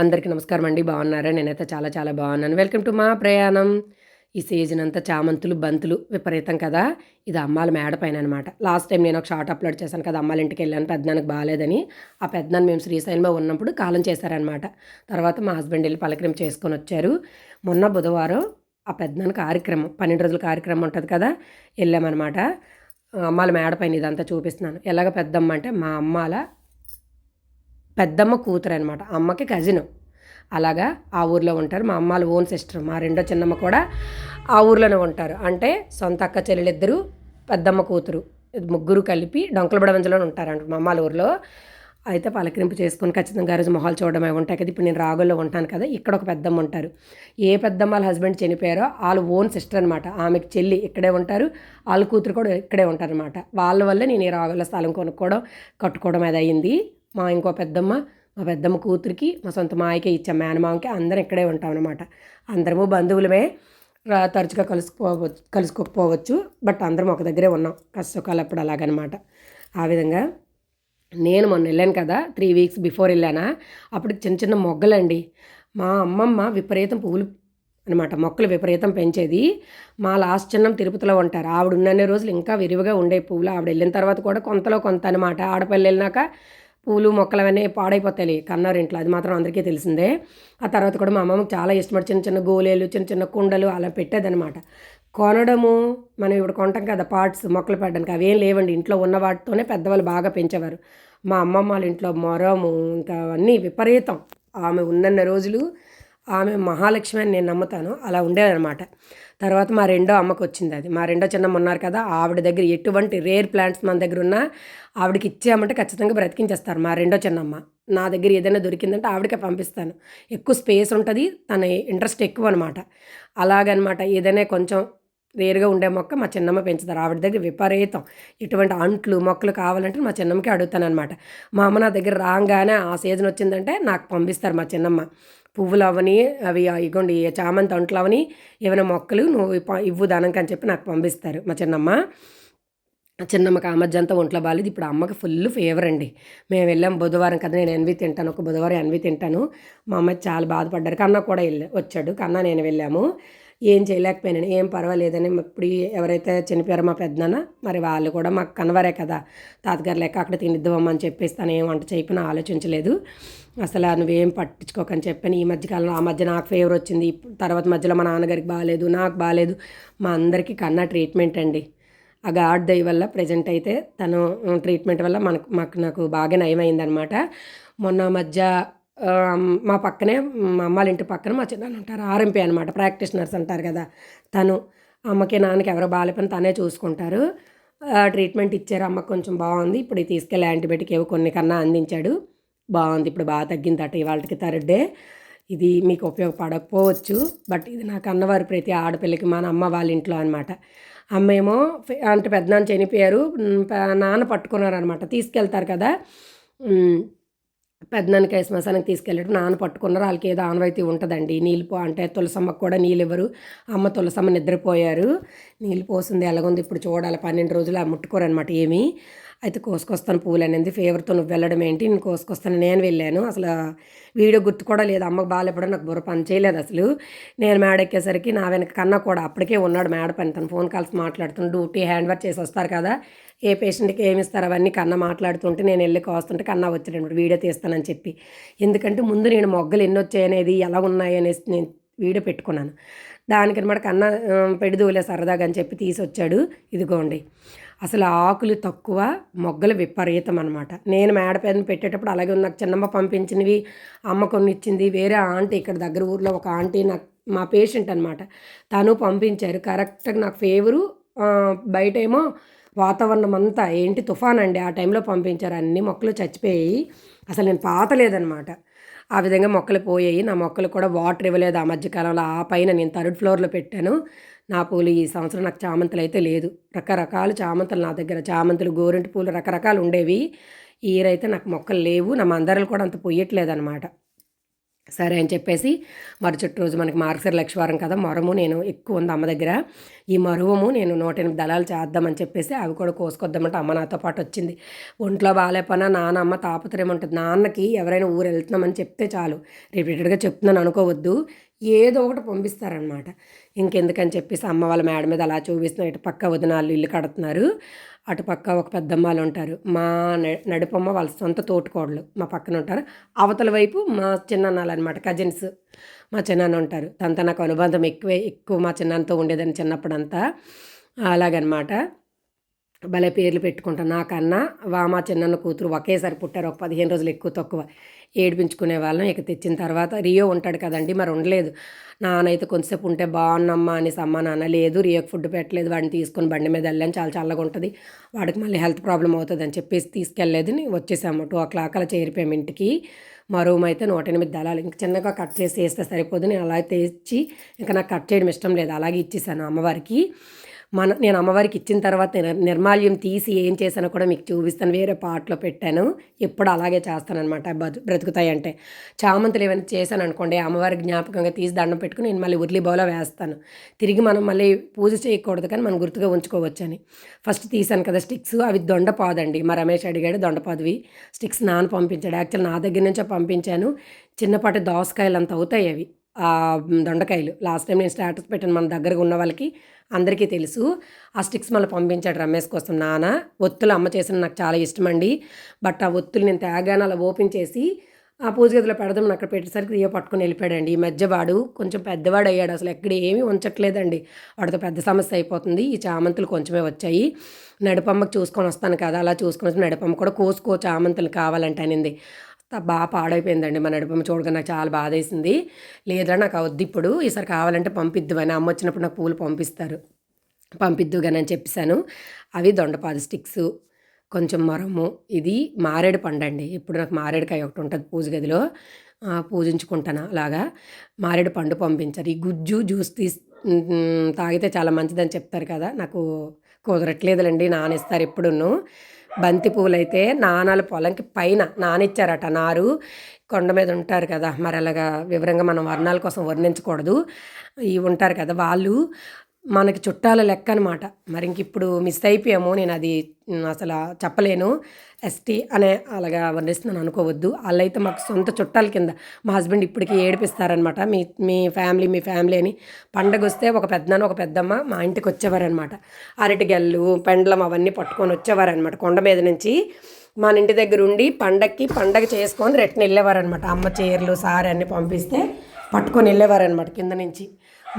అందరికీ నమస్కారం అండి. బాగున్నారా? నేనైతే చాలా చాలా బాగున్నాను. వెల్కమ్ టు మా ప్రయాణం. ఈ సీజన్ అంతా చామంతులు బంతులు విపరీతం కదా. ఇది అమ్మాల మేడ పైన అనమాట లాస్ట్ టైం నేను ఒక షార్ట్ అప్లోడ్ చేశాను కదా అమ్మాల ఇంటికి వెళ్ళాను. పెద్దనానికి బాగాలేదని ఆ పెద్దనాన్ని మేము శ్రీశైలంలో ఉన్నప్పుడు కాలం చేశారనమాట. తర్వాత మా హస్బెండ్ వెళ్ళి పలకరం చేసుకొని వచ్చారు. మొన్న బుధవారం ఆ పెద్దనాన్న కార్యక్రమం పన్నెండు రోజుల కార్యక్రమం ఉంటుంది కదా వెళ్ళామన్నమాట అమ్మాల మేడ పైన ఇదంతా చూపిస్తున్నాను. ఎలాగ పెద్దమ్మ అంటే మా అమ్మాల పెద్దమ్మ కూతురు అనమాట అమ్మకి కజిన్ అలాగా ఆ ఊర్లో ఉంటారు. మా అమ్మాలు ఓన్ సిస్టర్ మా రెండో చిన్నమ్మ కూడా ఆ ఊర్లోనే ఉంటారు. అంటే సొంత అక్క చెల్లెలిద్దరు పెద్దమ్మ కూతురు ముగ్గురు కలిపి డొంకలబడవంజలో ఉంటారంట మా అమ్మాల ఊర్లో. అయితే పలకరింపు చేసుకొని ఖచ్చితంగా రోజు మొహాలు చూడడం అవి ఉంటాయి కదా. ఇప్పుడు నేను రాగుల్లో ఉంటాను కదా ఇక్కడ ఒక పెద్దమ్మ ఉంటారు. ఏ పెద్దమ్మ వాళ్ళ హస్బెండ్ చనిపోయారో వాళ్ళ ఓన్ సిస్టర్ అనమాట ఆమెకి చెల్లి ఇక్కడే ఉంటారు వాళ్ళ కూతురు కూడా ఇక్కడే ఉంటారు అనమాట వాళ్ళ వల్ల నేను ఈ రాగుల స్థలం కొనుక్కోవడం కట్టుకోవడం అది అయింది. మా ఇంకో పెద్దమ్మ మా పెద్దమ్మ కూతురికి మా సొంత మాయకే ఇచ్చాం మేనమామకి అందరం ఇక్కడే ఉంటాం అనమాట అందరము బంధువులమే తరచుగా కలుసుకోవచ్చు కలుసుకోకపోవచ్చు బట్ అందరం ఒక దగ్గరే ఉన్నాం. కష్టకాలు అప్పుడు అలాగనమాట. ఆ విధంగా నేను మొన్న వెళ్ళాను కదా త్రీ వీక్స్ బిఫోర్ వెళ్ళానా అప్పుడు చిన్న చిన్న మొగ్గలండి. మా అమ్మమ్మ విపరీతం పువ్వులు అనమాట మొక్కలు విపరీతం పెంచేది. మా లాస్ట్ చిన్నం తిరుపతిలో ఉంటారు. ఆవిడ ఉన్నన్ని రోజులు ఇంకా విరివిగా ఉండే పువ్వులు ఆవిడ వెళ్ళిన తర్వాత కూడా కొంతలో కొంత అనమాట ఆడపల్లి వెళ్ళినాక పూలు మొక్కలు అవన్నీ పాడైపోతాయి కన్నారు ఇంట్లో అది మాత్రం అందరికీ తెలిసిందే. ఆ తర్వాత కూడా మా అమ్మమ్మకి చాలా ఇష్టపడి చిన్న చిన్న గోలేలు చిన్న చిన్న కుండలు అలా పెట్టేదనమాట కొనడము మనం ఇప్పుడు కొంటాం కదా పార్ట్స్ మొక్కలు పెట్టడానికి అవేం లేవండి. ఇంట్లో ఉన్న వాటితోనే పెద్దవాళ్ళు బాగా పెంచేవారు. మా అమ్మమ్మ వాళ్ళ ఇంట్లో మొరము ఇంకా అన్నీ విపరీతం. ఆమె ఉన్నన్న రోజులు ఆమె మహాలక్ష్మి అని నేను నమ్ముతాను. అలా ఉండేదన్నమాట. తర్వాత మా రెండో అమ్మకు వచ్చింది అది. మా రెండో చిన్నమ్మ ఉన్నారు కదా ఆవిడ దగ్గర ఎటువంటి రేర్ ప్లాంట్స్ మన దగ్గర ఉన్నా ఆవిడకి ఇచ్చామంటే ఖచ్చితంగా బ్రతికించేస్తారు మా రెండో చిన్నమ్మ. నా దగ్గర ఏదైనా దొరికిందంటే ఆవిడకే పంపిస్తాను. ఎక్కువ స్పేస్ ఉంటుంది తన ఇంట్రెస్ట్ ఎక్కువ అనమాట అలాగనమాట ఏదైనా కొంచెం రేరుగా ఉండే మొక్క మా చిన్నమ్మ పెంచుతారు. ఆవిడ దగ్గర విపరీతం. ఇటువంటి అంట్లు మొక్కలు కావాలంటే మా చిన్నమ్మకి అడుగుతాను అనమాట మా అమ్మ నా దగ్గర రాగానే ఆ సీజన్ వచ్చిందంటే నాకు పంపిస్తారు మా చిన్నమ్మ. పువ్వులు అవని అవి ఇగోండి చామంతి అంట్లు అవని ఏమైనా మొక్కలు నువ్వు ఇవ్వు దానంకి అని చెప్పి నాకు పంపిస్తారు మా చిన్నమ్మ. చిన్నమ్మకి ఆ మధ్య అంతా ఒంట్లో బాగాలేదు ఇప్పుడు అమ్మకి ఫుల్ ఫేవర్ అండి. మేము వెళ్ళాం బుధవారం కదా నేను ఎన్వి తింటాను. ఒక బుధవారం ఎన్వి తింటాను. మా అమ్మ చాలా బాధపడ్డారు. కన్నా కూడా వెళ్ళి వచ్చాడు. కన్నా నేను వెళ్ళాము. ఏం చేయలేకపోయాను ఏం పర్వాలేదని ఇప్పుడు ఎవరైతే చనిపోయారో మా పెద్దనాన్న మరి వాళ్ళు కూడా మాకు కనవరే కదా తాతగారు లెక్క అక్కడ తినిద్దామని చెప్పేసి తను ఏం వంట చెప్పిన ఆలోచించలేదు. అసలు నువ్వేం పట్టించుకోకని చెప్పాను ఈ మధ్యకాలంలో ఆ మధ్య నాకు ఫేవర్ వచ్చింది తర్వాత మధ్యలో మా నాన్నగారికి బాగాలేదు నాకు బాగాలేదు మా అందరికీ కన్నా ట్రీట్మెంట్ అండి. ఆ గాడ్ దయ వల్ల ప్రజెంట్ అయితే తను ట్రీట్మెంట్ వల్ల మనకు మాకు నాకు బాగా నయమైందనమాట మొన్న మధ్య మా పక్కనే మా అమ్మాళ్ళ ఇంటి పక్కన మా చిన్న ఉంటారు. ఆర్ఎంపీ అనమాట ప్రాక్టీషనర్స్ అంటారు కదా. తను అమ్మకి నాన్నకి ఎవరో బాగాలేపని తనే చూసుకుంటారు. ట్రీట్మెంట్ ఇచ్చారు. అమ్మకి కొంచెం బాగుంది. ఇప్పుడు తీసుకెళ్ళి యాంటీబయాటిక్ ఏవో కొన్ని కన్నా అందించాడు. బాగుంది. ఇప్పుడు బాగా తగ్గిందట ఇవాళకి థర్డ్ డే. ఇది మీకు ఉపయోగపడకపోవచ్చు. బట్ ఇది నాకు అన్నవారు ప్రతి ఆడపిల్లకి మన అమ్మ వాళ్ళ ఇంట్లో అనమాట అమ్మ ఏమో అంటే పెద్దనాన్న చనిపోయారు. నాన్న పట్టుకున్నారనమాట తీసుకెళ్తారు కదా. పెద్దనాన్నకి శ్మశానికి తీసుకెళ్ళడం నాన్న పట్టుకున్నారు. వాళ్ళకి ఏదో ఆనవాయితీ ఉంటుందండి. నీళ్ళు పో అంటే తులసమ్మకు కూడా నీళ్ళు ఇవ్వరు అమ్మ తులసమ్మ నిద్రపోయారు. నీళ్ళు పోసింది ఎలాగుంది? ఇప్పుడు చూడాలి. పన్నెండు రోజులు ముట్టుకోరనమాట ఏమీ. అయితే కోసుకొస్తాను పూలు అనేది. ఫేవర్తో నువ్వు వెళ్ళడం ఏంటి? నేను కోసుకొస్తాను. నేను వెళ్ళాను. అసలు వీడియో గుర్తు కూడా లేదు. అమ్మకు బాగాలేపడం నాకు బుర్ర పని చేయలేదు అసలు. నేను మేడ ఎక్కేసరికి నా వెనక కన్నా కూడా అప్పటికే ఉన్నాడు మేడ పని. తను ఫోన్ కాల్స్ మాట్లాడుతున్నాడు డ్యూటీ హ్యాండ్ వర్క్ చేసి వస్తారు కదా. ఏ పేషెంట్కి ఏమి ఇస్తారు అవన్నీ కన్నా మాట్లాడుతుంటే నేను వెళ్ళి కోస్తుంటే కన్నా వచ్చాడు వీడియో తీస్తానని చెప్పి. ఎందుకంటే ముందు నేను మొగ్గలు ఎన్ని వచ్చాయనేది ఎలా ఉన్నాయి అనేసి నేను వీడియో పెట్టుకున్నాను. దానికనమాట కన్నా పెడుదోలే సరదాగా అని చెప్పి తీసొచ్చాడు. ఇదిగోండి. అసలు ఆకులు తక్కువ మొగ్గలు విపరీతం అనమాట నేను మేడ పెట్టేటప్పుడు అలాగే నాకు చిన్నమ్మ పంపించినవి అమ్మ కొన్ని ఇచ్చింది వేరే ఆంటీ ఇక్కడ దగ్గర ఊర్లో ఒక ఆంటీ నాకు మా పేషెంట్ అనమాట తను పంపించారు. కరెక్ట్గా నాకు ఫేవరు బయట ఏమో వాతావరణం అంతా ఏంటి తుఫాన్ అండి ఆ టైంలో పంపించారు. అన్ని మొక్కలు చచ్చిపోయాయి. అసలు నేను పాతలేదనమాట ఆ విధంగా మొక్కలు పోయాయి. నా మొక్కలు కూడా వాటర్ ఇవ్వలేదు ఆ మధ్యకాలంలో. ఆ పైన నేను థర్డ్ ఫ్లోర్లో పెట్టాను. నా పూలు ఈ సంవత్సరం నాకు చామంతులు అయితే లేదు. రకరకాల చామంతులు నా దగ్గర. చామంతులు గోరింటి పూలు రకరకాలు ఉండేవి. ఈరైతే నాకు మొక్కలు లేవు. నా మందరలు కూడా అంత పొయ్యట్లేదు అనమాట సరే అని చెప్పేసి మరుసటి రోజు మనకి మార్క్సర్ లక్ష్వారం కదా మొరము నేను ఎక్కువ ఉంది అమ్మ దగ్గర. ఈ మరువము నేను నూట ఎనిమిది దళాలు చేద్దామని చెప్పేసి అవి కూడా కోసుకొద్దామంటే అమ్మ నాతో పాటు వచ్చింది. ఒంట్లో బాగాలేపన నాన్న తాపత్రయం ఉంటుంది. నాన్నకి ఎవరైనా ఊరు వెళ్తున్నామని చెప్తే చాలు. రిపీటెడ్గా చెప్తున్నాను అనుకోవద్దు. ఏదో ఒకటి పంపిస్తారనమాట ఇంకెందుకని చెప్పేసి అమ్మ వాళ్ళ మేడ మీద అలా చూపిస్తున్నారు. ఇటు పక్క వదినాలు ఇల్లు కడుతున్నారు. అటు పక్క ఒక పెద్దమ్మాలు ఉంటారు. మా నడుపమ్మ వాళ్ళ సొంత తోటికోడలు మా పక్కన ఉంటారు. అవతల వైపు మా చిన్నన్నాళ్ళు అనమాట కజిన్స్ మా చిన్నాన్న ఉంటారు. తనతో నాకు అనుబంధం ఎక్కువే ఎక్కువ మా చిన్నాన్నతో ఉండేదని చిన్నప్పుడంతా. అలాగనమాట. భలే పేర్లు పెట్టుకుంటాను నాకన్నా వా మా చిన్నన్న కూతురు ఒకేసారి పుట్టారు. ఒక పదిహేను రోజులు ఎక్కువ తక్కువ. ఏడిపించుకునే వాళ్ళం. ఇక తెచ్చిన తర్వాత రియో ఉంటాడు కదండి. మరి ఉండలేదు. నానైతే కొంతసేపు ఉంటే బాగున్నమ్మా అని అమ్మ నాన్న లేదు. రియోకి ఫుడ్ పెట్టలేదు. వాడిని తీసుకొని బండి మీద వెళ్ళాను. చాలా చల్లగా ఉంటుంది. వాడికి మళ్ళీ హెల్త్ ప్రాబ్లం అవుతుంది అని చెప్పేసి తీసుకెళ్ళలేదు. వచ్చేసాము. టూ ఓ క్లాక్ అలా చేరిపోయాము ఇంటికి. మా అయితే నూట ఎనిమిది దళాలు. ఇంక చిన్నగా కట్ చేసి వేస్తే సరిపోదు. నేను అలా తెచ్చి ఇంకా నాకు కట్ చేయడం ఇష్టం లేదు. అలాగే ఇచ్చేసాను అమ్మవారికి. మన నేను అమ్మవారికి ఇచ్చిన తర్వాత నిర్మాల్యం తీసి ఏం చేశానో కూడా మీకు చూపిస్తాను. వేరే పాటలో పెట్టాను. ఎప్పుడు అలాగే చేస్తానమాట బ్రతుకుతాయి అంటే చామంతులు ఏమైనా చేశాను అనుకోండి అమ్మవారి జ్ఞాపకంగా తీసి దండం పెట్టుకుని నేను మళ్ళీ ఉర్లి బౌలో వేస్తాను. తిరిగి మనం మళ్ళీ పూజ చేయకూడదు కానీ మనం గుర్తుగా ఉంచుకోవచ్చు అని ఫస్ట్ తీసాను కదా స్టిక్స్ అవి దొండపాదండి. మా రమేష్ అడిగాడు దొండపాదువి. స్టిక్స్ నాన్న పంపించాడు. యాక్చువల్ నా దగ్గర నుంచే పంపించాను. చిన్నపాటి దోసకాయలు అంత అవుతాయి అవి. దొండకాయలు. లాస్ట్ టైం నేను స్టేటస్ పెట్టాను మన దగ్గరగా ఉన్న వాళ్ళకి. అందరికీ తెలుసు. ఆ స్టిక్స్ మళ్ళీ పంపించాడు రమేష్ కోసం నాన్న. ఒత్తులు అమ్మ చేసిన నాకు చాలా ఇష్టం అండి బట్ ఆ ఒత్తులు నేను తేగాను అలా ఓపెన్ చేసి ఆ పూజ గదిలో పెడదాం అక్కడ పెట్టేసరికి రియో పట్టుకొని వెళ్ళిపోయాడండి. ఈ మధ్య వాడు కొంచెం పెద్దవాడు అయ్యాడు. అసలు ఎక్కడ ఏమీ ఉంచట్లేదండి. వాడితో పెద్ద సమస్య అయిపోతుంది. ఈ చామంతులు కొంచెమే వచ్చాయి. నడుపమ్మకు చూసుకొని వస్తాను కదా అలా చూసుకొని వచ్చి నడిపమ్మ కూడా కోసుకో చామంతులు కావాలంటే అనింది. బాగా పాడైపోయిందండి మన నడిపమ్మ. చూడగా నాకు చాలా బాధ వేసింది లేదా నాకు అవద్దు ఇప్పుడు. ఈసారి కావాలంటే పంపిద్దు అని. అమ్మ వచ్చినప్పుడు నాకు పూలు పంపిస్తారు. పంపిద్దు అని చెప్పేశాను. అవి దొండపాది స్టిక్స్ కొంచెం మరము. ఇది మారేడు పండు అండి. ఇప్పుడు నాకు మారేడుకాయ ఒకటి ఉంటుంది పూజ గదిలో. పూజించుకుంటాను అలాగా. మారేడు పండు పంపించారు. ఈ గుజ్జు జ్యూస్ తీసి తాగితే చాలా మంచిదని చెప్తారు కదా. నాకు కుదరట్లేదులండి నానిస్తారు ఎప్పుడున్నూ బంతి పువ్వులైతే అయితే నాణాల పొలంకి పైన నానిచ్చారట నారు. కొండ మీద ఉంటారు కదా మరి అలాగా వివరంగా మనం వర్ణాల కోసం వర్ణించకూడదు. ఇవి ఉంటారు కదా వాళ్ళు. మనకి చుట్టాల లెక్క అనమాట మరి ఇంక ఇప్పుడు మిస్ అయిపోయాము నేను అది అసలు చెప్పలేను. ఎస్టీ అనే అలాగా వర్ణిస్తున్నాను అనుకోవద్దు. వాళ్ళైతే మాకు సొంత చుట్టాల కింద మా హస్బెండ్ ఇప్పటికీ ఏడిపిస్తారనమాట మీ మీ ఫ్యామిలీ మీ ఫ్యామిలీ అని. పండగ వస్తే ఒక పెద్దన ఒక పెద్దమ్మ మా ఇంటికి వచ్చేవారనమాట అరటిగెళ్ళు పెండ్లం అవన్నీ పట్టుకొని వచ్చేవారనమాట కొండ మీద నుంచి మన ఇంటి దగ్గర ఉండి పండగకి పండగ చేసుకొని రిటర్న్ వెళ్ళేవారనమాట అమ్మ చీరలు సారీ అన్నీ పంపిస్తే పట్టుకొని వెళ్ళేవారనమాట కింద నుంచి.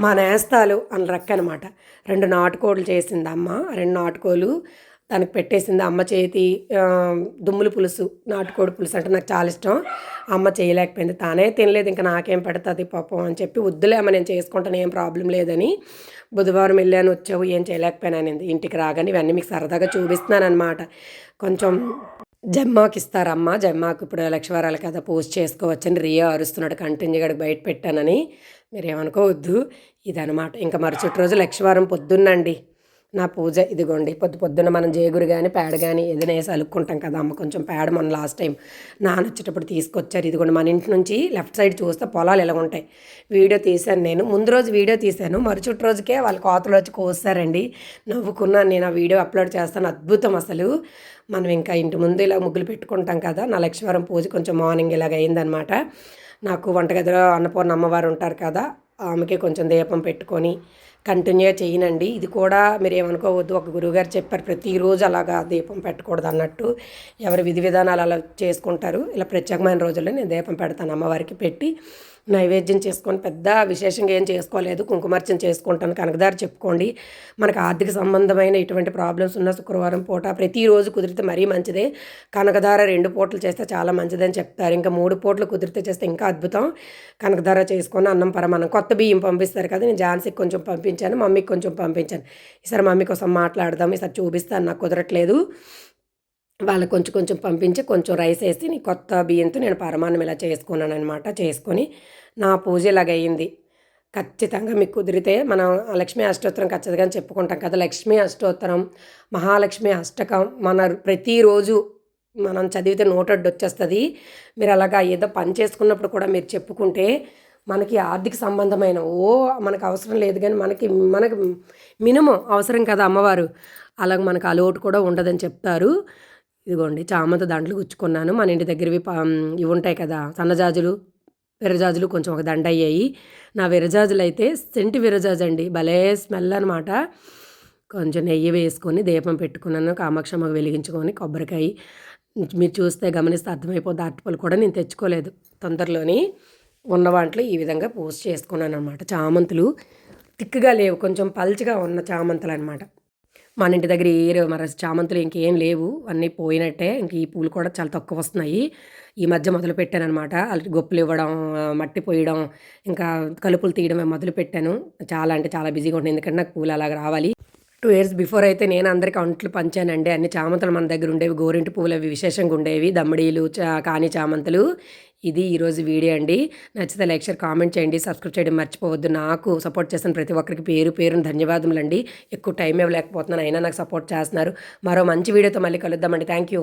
మా నేస్తాలు అని రక్క అనమాట రెండు నాటుకోళ్ళు చేసింది అమ్మ రెండు నాటుకోలు తనకు పెట్టేసింది అమ్మ చేతి దుమ్ముల పులుసు నాటుకోడి పులుసు అంటే నాకు చాలా ఇష్టం. అమ్మ చేయలేకపోయింది. తానే తినలేదు ఇంకా నాకేం పెడుతుంది పాపం అని చెప్పి వద్దులే నేను చేసుకుంటాను ఏం ప్రాబ్లం లేదని బుధవారం వెళ్ళాను వచ్చావు ఏం చేయలేకపోయాను ఇంటికి రాగానే ఇవన్నీ మీకు సరదాగా చూపిస్తున్నాను అనమాట కొంచెం జమ్మాకి ఇస్తారమ్మ జమ్మాకు ఇప్పుడు లక్షవారాలు కదా పోస్ట్ చేసుకోవచ్చని రియా అరుస్తున్నాడు కంటిన్యూగా బయట పెట్టానని. మీరేమనుకోవద్దు ఇదనమాట ఇంకా మరుసటి రోజు లక్షవారం పొద్దున్నండి. నా పూజ ఇదిగోండి. పొద్దు పొద్దున్న మనం జేగురు కానీ పేడ కానీ ఏదైనా వేసి అలుక్కుంటాం కదా అమ్మ. కొంచెం పేడ మన లాస్ట్ టైం నాన్న వచ్చేటప్పుడు తీసుకొచ్చారు. ఇదిగోండి మన ఇంటి నుంచి లెఫ్ట్ సైడ్ చూస్తే పొలాలు ఎలా ఉంటాయి. వీడియో తీశాను నేను. ముందు రోజు వీడియో తీశాను. మరుచుటి రోజుకే వాళ్ళ కోతలు వచ్చి కోస్తారండి నవ్వుకున్నాను నేను. ఆ వీడియో అప్లోడ్ చేస్తాను. అద్భుతం అసలు. మనం ఇంకా ఇంటి ముందు ఇలా ముగ్గులు పెట్టుకుంటాం కదా. నా లక్ష్మీవారం పూజ కొంచెం మార్నింగ్ ఇలాగ అయిందనమాట నాకు వంటగదిలో అన్నపూర్ణ అమ్మవారు ఉంటారు కదా. ఆమెకే కొంచెం దీపం పెట్టుకొని కంటిన్యూ చేయనండి. ఇది కూడా మీరు ఏమనుకోవద్దు ఒక గురువుగారు చెప్పారు ప్రతిరోజు అలాగా దీపం పెట్టకూడదు అన్నట్టు ఎవరి విధి విధానాలు అలా చేసుకుంటారు. ఇలా ప్రత్యేకమైన రోజుల్లో నేను దీపం పెడతాను అమ్మవారికి పెట్టి. నైవేద్యం చేసుకొని పెద్ద విశేషంగా ఏం చేసుకోలేదు కుంకుమార్చన చేసుకుంటాను. కనకదారి చెప్పుకోండి. మనకు ఆర్థిక సంబంధమైన ఇటువంటి ప్రాబ్లమ్స్ ఉన్న శుక్రవారం పూట ప్రతిరోజు కుదిరితే మరీ మంచిదే. కనకదార రెండు పూటలు చేస్తే చాలా మంచిదని చెప్తారు. ఇంకా మూడు పూటలు కుదిరితే చేస్తే ఇంకా అద్భుతం. కనకదార చేసుకొని అన్నం పరమాన్నం. కొత్త బియ్యం పంపిస్తారు కదా నేను ఝాన్సీకి కొంచెం పంపించాను మమ్మీకి కొంచెం పంపించాను. ఈసారి మమ్మీ కోసం మాట్లాడదాం ఈసారి చూపిస్తాను నాకు కుదరట్లేదు. వాళ్ళకి కొంచెం కొంచెం పంపించి కొంచెం రైస్ వేసి నీ కొత్త బియ్యంతో నేను పరమాన్నం ఇలా చేసుకున్నాను అనమాట చేసుకొని నా పూజ ఇలాగయ్యింది. ఖచ్చితంగా మీకు కుదిరితే మనం లక్ష్మీ అష్టోత్తరం ఖచ్చితంగా చెప్పుకుంటాం కదా లక్ష్మీ అష్టోత్తరం మహాలక్ష్మి అష్టకం మన ప్రతిరోజు మనం చదివితే నోటెడ్ వచ్చేస్తుంది. మీరు అలాగా ఏదో పని చేసుకున్నప్పుడు కూడా మీరు చెప్పుకుంటే మనకి ఆర్థిక సంబంధమైన ఓ మనకు అవసరం లేదు కానీ మనకి మనకి మినిమం అవసరం కదా అమ్మవారు అలాగ మనకు అలోటు కూడా ఉండదని చెప్తారు. ఇదిగోండి చామంత దాంట్లో గుచ్చుకున్నాను. మన ఇంటి దగ్గరవి ఇవి ఉంటాయి కదా సన్నజాజులు విరజాజులు కొంచెం ఒక దండ అయ్యాయి. నా విరజాజులు అయితే సెంటి విరజాజు అండి భలే స్మెల్ అనమాట కొంచెం నెయ్యి వేసుకొని దీపం పెట్టుకున్నాను కామాక్షమ్మకు వెలిగించుకొని కొబ్బరికాయ. మీరు చూస్తే గమనిస్తే అర్థమైపోద్ది అరటిపళ్ళు కూడా నేను తెచ్చుకోలేదు. తొందరలోని ఉన్న వాటిలో ఈ విధంగా పోస్ట్ చేసుకున్నాను అనమాట చామంతులు తిక్కుగా లేవు కొంచెం పల్చగా ఉన్న చామంతులు అనమాట మన ఇంటి దగ్గర ఏ మరి చామంతులు ఇంకేం లేవు. అన్నీ పోయినట్టే ఇంక ఈ పూలు కూడా చాలా తక్కువ వస్తున్నాయి. ఈ మధ్య మొదలు పెట్టాను అనమాట గొప్పలు ఇవ్వడం మట్టి పోయడం ఇంకా కలుపులు తీయడం మొదలు పెట్టాను. చాలా అంటే చాలా బిజీగా ఉంటుంది ఎందుకంటే నాకు పూలు అలాగ రావాలి. టూ ఇయర్స్ బిఫోర్ అయితే నేను అందరికి అంట్లు పంచానండి. అన్ని చామంతలు మన దగ్గర ఉండేవి గోరింటి పువ్వులు అవి విశేషంగా ఉండేవి. దమ్మడీలు చా కాని చామంతులు. ఇది ఈరోజు వీడియో అండి. నచ్చితే లైక్ షేర్ కామెంట్ చేయండి. సబ్స్క్రైబ్ చేయడం మర్చిపోవద్దు. నాకు సపోర్ట్ చేసిన ప్రతి ఒక్కరికి పేరు పేరును ధన్యవాదములండి. ఎక్కువ టైం ఇవ్వలేకపోతున్నాను అయినా నాకు సపోర్ట్ చేస్తున్నారు. మరో మంచి వీడియోతో మళ్ళీ కలుద్దామండి. Thank you